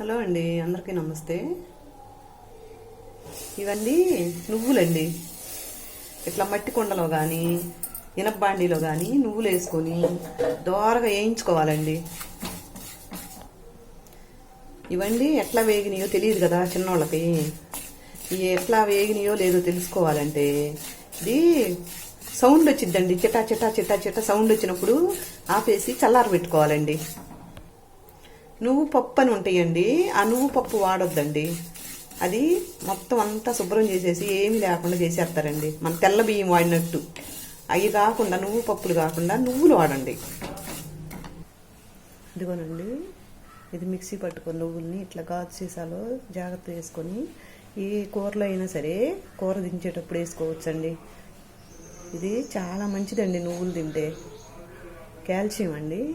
Hello అండి అందరికీ నమస్తే. ఇవన్నీ నువ్వులండి. ఇట్లా మట్టి కుండలో కానీ ఇనపబాండీలో కానీ నువ్వులు వేసుకొని దోరగా వేయించుకోవాలండి. ఇవన్నీ ఎట్లా వేగినాయో తెలియదు కదా చిన్నోళ్ళకి. ఇవి ఎట్లా వేగినాయో లేదో తెలుసుకోవాలంటే ఇది సౌండ్ వచ్చిందండి చిటా చిటా చిటా చిటా సౌండ్ వచ్చినప్పుడు ఆపేసి చల్లారి పెట్టుకోవాలండి నువ్వు పప్పు అని ఉంటాయండి ఆ నువ్వు పప్పు వాడొద్దండి. అది మొత్తం అంతా శుభ్రం చేసేసి ఏమి లేకుండా చేసేస్తారండి. మన తెల్ల బియ్యం వాడినట్టు. అవి కాకుండా నువ్వు పప్పులు కాకుండా నువ్వులు వాడండి. ఇదిగోనండి ఇది మిక్సీ పట్టుకొని నువ్వుల్ని ఇట్లా గాజు సీసాలో జాగ్రత్త వేసుకొని ఈ కూరలో అయినా సరే కూర దించేటప్పుడు వేసుకోవచ్చండి. ఇది చాలా మంచిదండి నువ్వులు తింటే. కాల్షియం అండి.